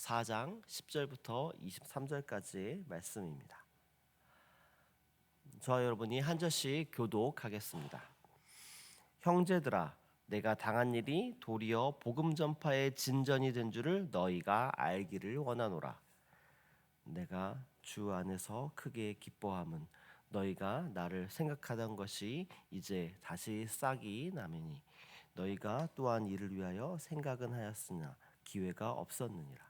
4장 10절부터 23절까지의 말씀입니다. 저와 여러분이 한 절씩 교독하겠습니다. 형제들아 내가 당한 일이 도리어 복음 전파의 진전이 된 줄을 너희가 알기를 원하노라. 내가 주 안에서 크게 기뻐함은 너희가 나를 생각하던 것이 이제 다시 싹이 나매니 너희가 또한 이를 위하여 생각은 하였으나 기회가 없었느니라.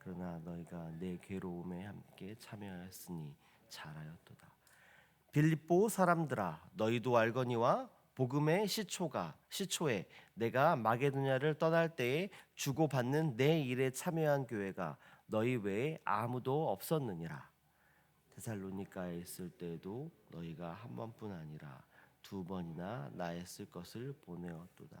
그러나 너희가 내 괴로움에 함께 참여하였으니 잘하였도다. 빌립보 사람들아 너희도 알거니와 복음의 시초가 시초에 내가 마게도냐를 떠날 때에 주고받는 내 일에 참여한 교회가 너희 외에 아무도 없었느니라. 데살로니가에 있을 때에도 너희가 한 번뿐 아니라 두 번이나 나의 쓸 것을 보내었도다.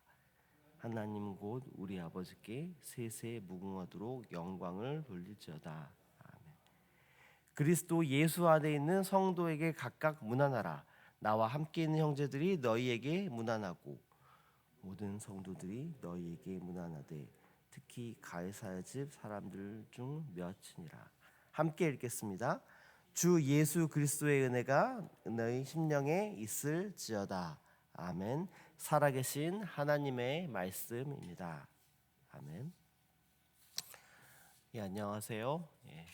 하나님 곧 우리 아버지께 세세 무궁하도록 영광을 돌릴지어다. 아멘. 그리스도 예수 안에 있는 성도에게 각각 문안하라. 나와 함께 있는 형제들이 너희에게 문안하고 모든 성도들이 너희에게 문안하되 특히 가이사야 집 사람들 중 몇이니라. 함께 읽겠습니다. 주 예수 그리스도의 은혜가 너희 심령에 있을지어다. 아멘. 살아계신 하나님의 말씀입니다. 아멘. 예, 안녕하세요. 예,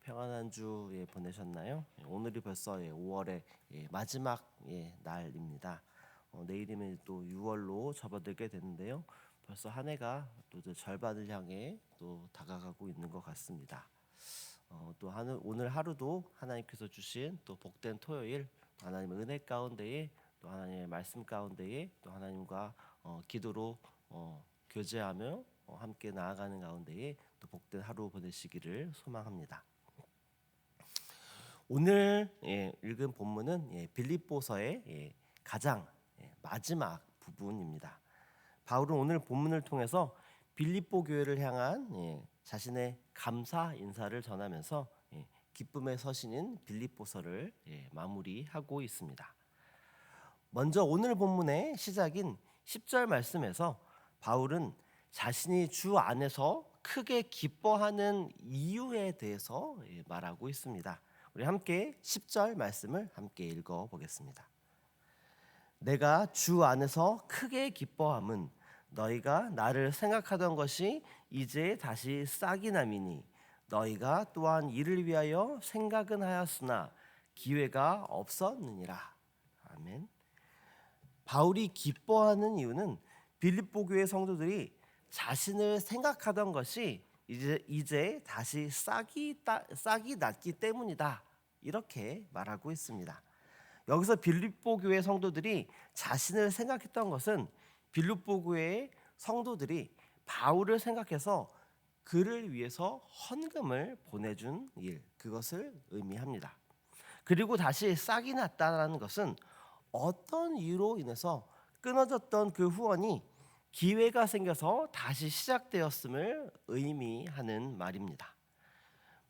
평안한 주 예, 보내셨나요? 예, 오늘이 벌써 예, 5월의 예, 마지막 예, 날입니다. 어, 내일이면 또 6월로 접어들게 되는데요. 벌써 한 해가 또 절반을 향해 또 다가가고 있는 것 같습니다. 어, 또 하는, 오늘 하루도 하나님께서 주신 또 복된 토요일 또 하나님의 은혜 가운데에 또 하나님의 말씀 가운데에 또 하나님과 어, 기도로 어, 교제하며 어, 함께 나아가는 가운데에 또 복된 하루 보내시기를 소망합니다. 오늘 예, 읽은 본문은 예, 빌립보서의 예, 가장 예, 마지막 부분입니다. 바울은 오늘 본문을 통해서 빌립보 교회를 향한 예, 자신의 감사 인사를 전하면서 예, 기쁨의 서신인 빌립보서를 예, 마무리하고 있습니다. 먼저 오늘 본문의 시작인 10절 말씀에서 바울은 자신이 주 안에서 크게 기뻐하는 이유에 대해서 예, 말하고 있습니다. 우리 함께 10절 말씀을 함께 읽어 보겠습니다. 내가 주 안에서 크게 기뻐함은 너희가 나를 생각하던 것이 이제 다시 싹이 남이니 너희가 또한 이를 위하여 생각은 하였으나 기회가 없었느니라. 아멘. 바울이 기뻐하는 이유는 빌립보 교회 성도들이 자신을 생각하던 것이 이제 이제 다시 싹이 따, 싹이 났기 때문이다. 이렇게 말하고 있습니다. 여기서 빌립보 교회 성도들이 자신을 생각했던 것은 빌립보 교회의 성도들이 바울을 생각해서 그를 위해서 헌금을 보내준 일 그것을 의미합니다. 그리고 다시 싹이 났다라는 것은 어떤 이유로 인해서 끊어졌던 그 후원이 기회가 생겨서 다시 시작되었음을 의미하는 말입니다.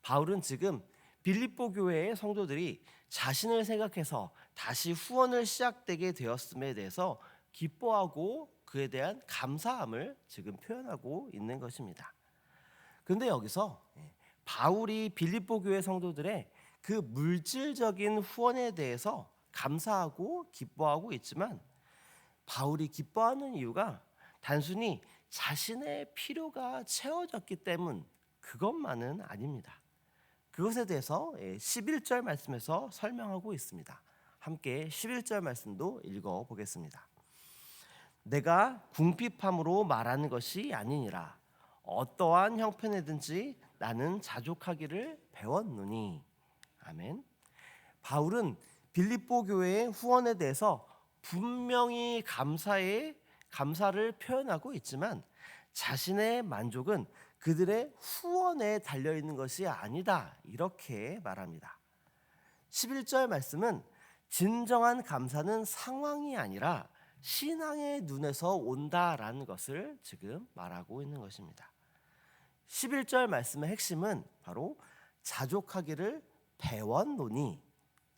바울은 지금 빌립보 교회의 성도들이 자신을 생각해서 다시 후원을 시작되게 되었음에 대해서 기뻐하고 그에 대한 감사함을 지금 표현하고 있는 것입니다. 그런데 여기서 바울이 빌립보 교회 성도들의 그 물질적인 후원에 대해서 감사하고 기뻐하고 있지만 바울이 기뻐하는 이유가 단순히 자신의 필요가 채워졌기 때문 그것만은 아닙니다. 그것에 대해서 11절 말씀에서 설명하고 있습니다. 함께 11절 말씀도 읽어 보겠습니다. 내가 궁핍함으로 말하는 것이 아니니라 어떠한 형편이든지 나는 자족하기를 배웠노니 아멘. 바울은 빌립보 교회의 후원에 대해서 분명히 감사의 감사를 표현하고 있지만 자신의 만족은 그들의 후원에 달려 있는 것이 아니다. 이렇게 말합니다. 11절 말씀은 진정한 감사는 상황이 아니라 신앙의 눈에서 온다라는 것을 지금 말하고 있는 것입니다. 11절 말씀의 핵심은 바로 자족하기를 배웠노니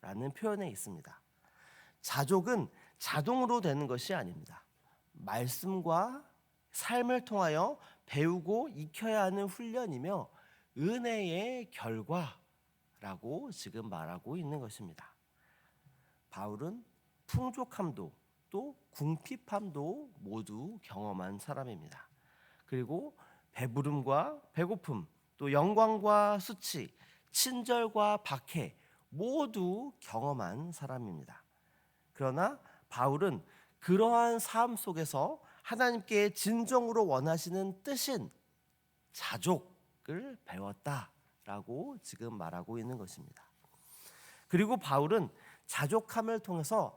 라는 표현에 있습니다. 자족은 자동으로 되는 것이 아닙니다. 말씀과 삶을 통하여 배우고 익혀야 하는 훈련이며 은혜의 결과라고 지금 말하고 있는 것입니다. 바울은 풍족함도 또 궁핍함도 모두 경험한 사람입니다. 그리고 배부름과 배고픔, 또 영광과 수치, 친절과 박해 모두 경험한 사람입니다. 그러나 바울은 그러한 삶 속에서 하나님께 진정으로 원하시는 뜻인 자족을 배웠다라고 지금 말하고 있는 것입니다. 그리고 바울은 자족함을 통해서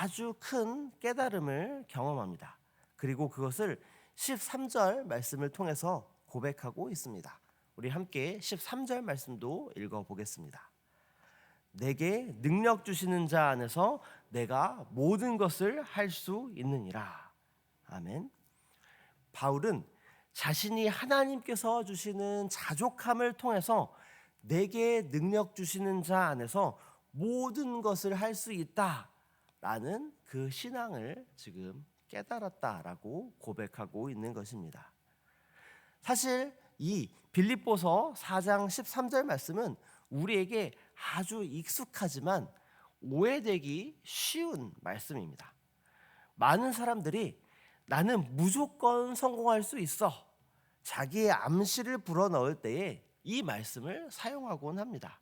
아주 큰 깨달음을 경험합니다. 그리고 그것을 13절 말씀을 통해서 고백하고 있습니다. 우리 함께 13절 말씀도 읽어 보겠습니다. 내게 능력 주시는 자 안에서 내가 모든 것을 할 수 있느니라. 아멘. 바울은 자신이 하나님께서 주시는 자족함을 통해서 내게 능력 주시는 자 안에서 모든 것을 할 수 있다 라는 그 신앙을 지금 깨달았다라고 고백하고 있는 것입니다. 사실 이 빌립보서 4장 13절 말씀은 우리에게 아주 익숙하지만 오해되기 쉬운 말씀입니다. 많은 사람들이 나는 무조건 성공할 수 있어. 자기의 암시를 불어넣을 때에 이 말씀을 사용하곤 합니다.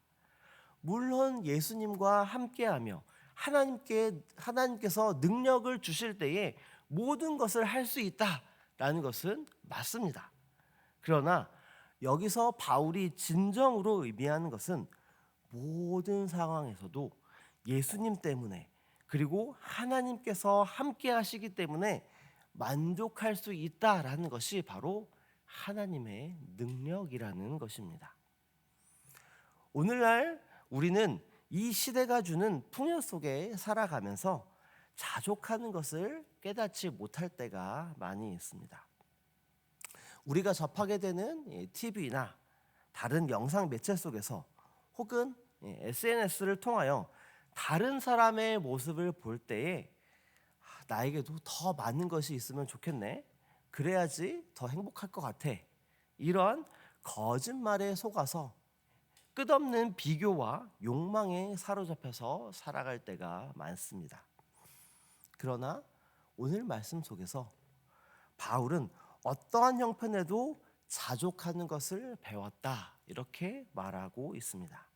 물론 예수님과 함께하며 하나님께 하나님께서 능력을 주실 때에 모든 것을 할 수 있다라는 것은 맞습니다. 그러나 여기서 바울이 진정으로 의미하는 것은 모든 상황에서도 예수님 때문에 그리고 하나님께서 함께 하시기 때문에 만족할 수 있다라는 것이 바로 하나님의 능력이라는 것입니다. 오늘날 우리는 이 시대가 주는 풍요 속에 살아가면서 자족하는 것을 깨닫지 못할 때가 많이 있습니다. 우리가 접하게 되는 TV나 다른 영상 매체 속에서 혹은 SNS를 통하여 다른 사람의 모습을 볼 때에 아, 나에게도 더 많은 것이 있으면 좋겠네. 그래야지 더 행복할 것 같아. 이런 거짓말에 속아서 끝없는 비교와 욕망에 사로잡혀서 살아갈 때가 많습니다. 그러나 오늘 말씀 속에서 바울은 어떠한 형편에도 자족하는 것을 배웠다. 이렇게 말하고 있습니다.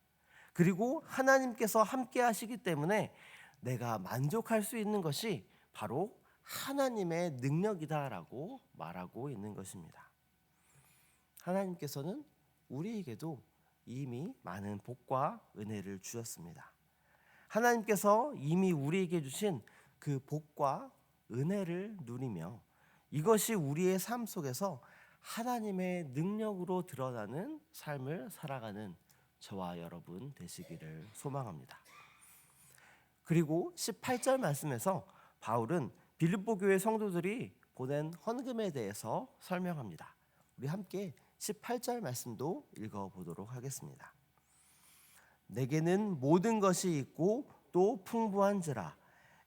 그리고 하나님께서 함께 하시기 때문에 내가 만족할 수 있는 것이 바로 하나님의 능력이다라고 말하고 있는 것입니다. 하나님께서는 우리에게도 이미 많은 복과 은혜를 주셨습니다. 하나님께서 이미 우리에게 주신 그 복과 은혜를 누리며 이것이 우리의 삶 속에서 하나님의 능력으로 드러나는 삶을 살아가는 저와 여러분 되시기를 소망합니다. 그리고 18절 말씀에서 바울은 빌립보 교회 성도들이 보낸 헌금에 대해서 설명합니다. 우리 함께 18절 말씀도 읽어 보도록 하겠습니다. 내게는 모든 것이 있고 또 풍부한지라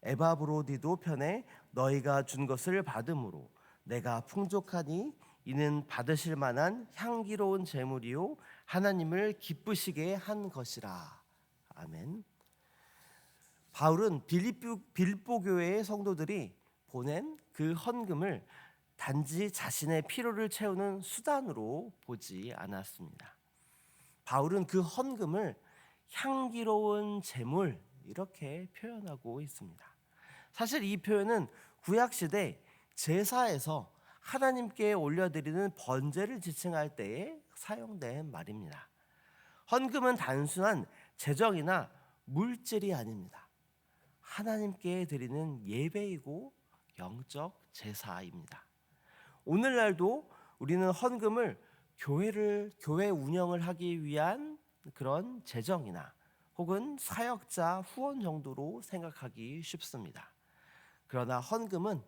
에바브로디도 편에 너희가 준 것을 받음으로 내가 풍족하니 이는 받으실 만한 향기로운 제물이요 하나님을 기쁘시게 한 것이라. 아멘. 바울은 빌립보, 빌보 교회의 성도들이 보낸 그 헌금을 단지 자신의 필요를 채우는 수단으로 보지 않았습니다. 바울은 그 헌금을 향기로운 제물 이렇게 표현하고 있습니다. 사실 이 표현은 구약 시대 제사에서 하나님께 올려드리는 번제를 지칭할 때에 사용된 말입니다. 헌금은 단순한 재정이나 물질이 아닙니다. 하나님께 드리는 예배이고 영적 제사입니다. 오늘날도 우리는 헌금을 교회를 교회 운영을 하기 위한 그런 재정이나 혹은 사역자 후원 정도로 생각하기 쉽습니다. 그러나 헌금은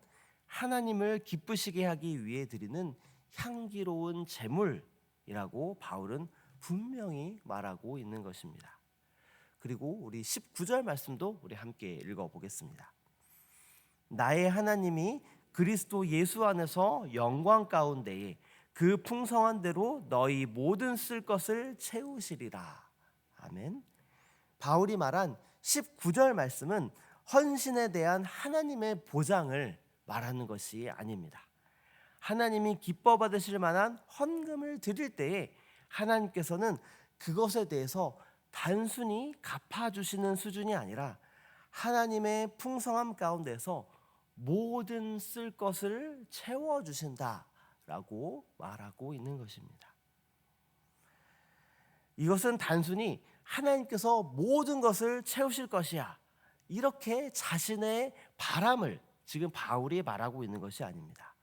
하나님을 기쁘시게 하기 위해 드리는 향기로운 제물이라고 바울은 분명히 말하고 있는 것입니다. 그리고 우리 19절 말씀도 우리 함께 읽어 보겠습니다. 나의 하나님이 그리스도 예수 안에서 영광 가운데에 그 풍성한 대로 너희 모든 쓸 것을 채우시리라. 아멘. 바울이 말한 19절 말씀은 헌신에 대한 하나님의 보장을 말하는 것이 아닙니다. 하나님이 기뻐 받으실 만한 헌금을 드릴 때에 하나님께서는 그것에 대해서 단순히 갚아 주시는 수준이 아니라 하나님의 풍성함 가운데서 모든 쓸 것을 채워 주신다라고 말하고 있는 것입니다. 이것은 단순히 하나님께서 모든 것을 채우실 것이야. 이렇게 자신의 바람을 지금 바울이 말하고 있는 것이 아닙니다.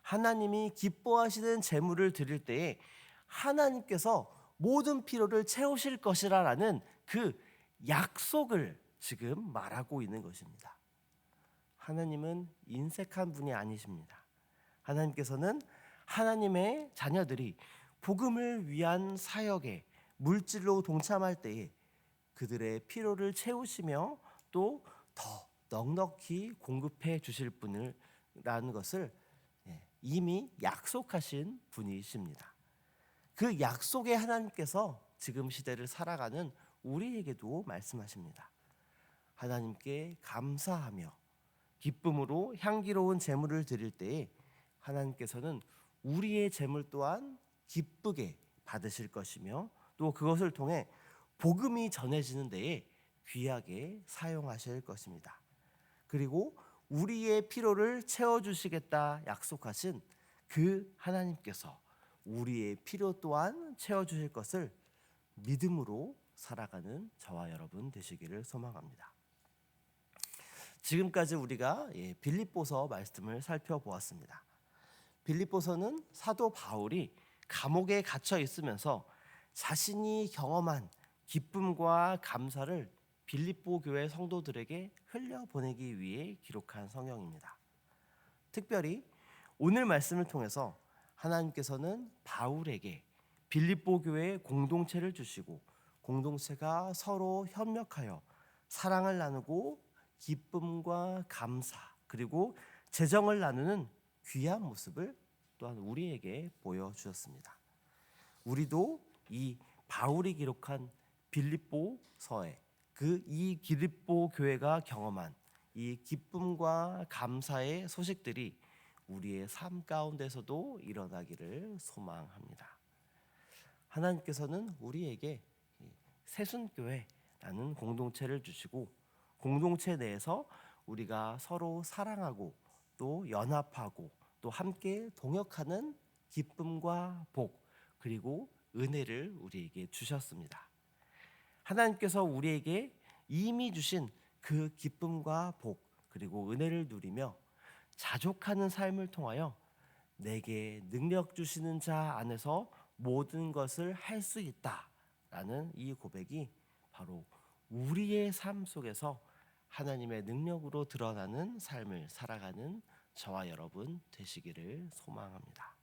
하나님이 기뻐하시는 재물을 드릴 때에 하나님께서 모든 필요를 채우실 것이라라는 그 약속을 지금 말하고 있는 것입니다. 하나님은 인색한 분이 아니십니다. 하나님께서는 하나님의 자녀들이 복음을 위한 사역에 물질로 동참할 때에 그들의 필요를 채우시며 또 더 넉넉히 공급해 주실 분이라는 것을 예, 이미 약속하신 분이십니다. 그 약속의 하나님께서 지금 시대를 살아가는 우리에게도 말씀하십니다. 하나님께 감사하며 기쁨으로 향기로운 제물을 드릴 때에 하나님께서는 우리의 제물 또한 기쁘게 받으실 것이며 또 그것을 통해 복음이 전해지는 데에 귀하게 사용하실 것입니다. 그리고 우리의 필요를 채워 주시겠다 약속하신 그 하나님께서 우리의 필요 또한 채워 주실 것을 믿음으로 살아가는 저와 여러분 되시기를 소망합니다. 지금까지 우리가 예, 빌립보서 말씀을 살펴보았습니다. 빌립보서는 사도 바울이 감옥에 갇혀 있으면서 자신이 경험한 기쁨과 감사를 빌립보 교회 성도들에게 흘려 보내기 위해 기록한 성경입니다. 특별히 오늘 말씀을 통해서 하나님께서는 바울에게 빌립보 교회 공동체를 주시고 공동체가 서로 협력하여 사랑을 나누고 기쁨과 감사 그리고 재정을 나누는 귀한 모습을 또한 우리에게 보여 주셨습니다. 우리도 이 바울이 기록한 빌립보서에 그이 빌립보 교회가 경험한 이 기쁨과 감사의 소식들이 우리의 삶 가운데서도 일어나기를 소망합니다. 하나님께서는 우리에게 새순교회라는 공동체를 주시고 공동체 내에서 우리가 서로 사랑하고 또 연합하고 또 함께 동역하는 기쁨과 복 그리고 은혜를 우리에게 주셨습니다. 하나님께서 우리에게 이미 주신 그 기쁨과 복 그리고 은혜를 누리며 자족하는 삶을 통하여 내게 능력 주시는 자 안에서 모든 것을 할 수 있다라는 이 고백이 바로 우리의 삶 속에서 하나님의 능력으로 드러나는 삶을 살아가는 저와 여러분 되시기를 소망합니다.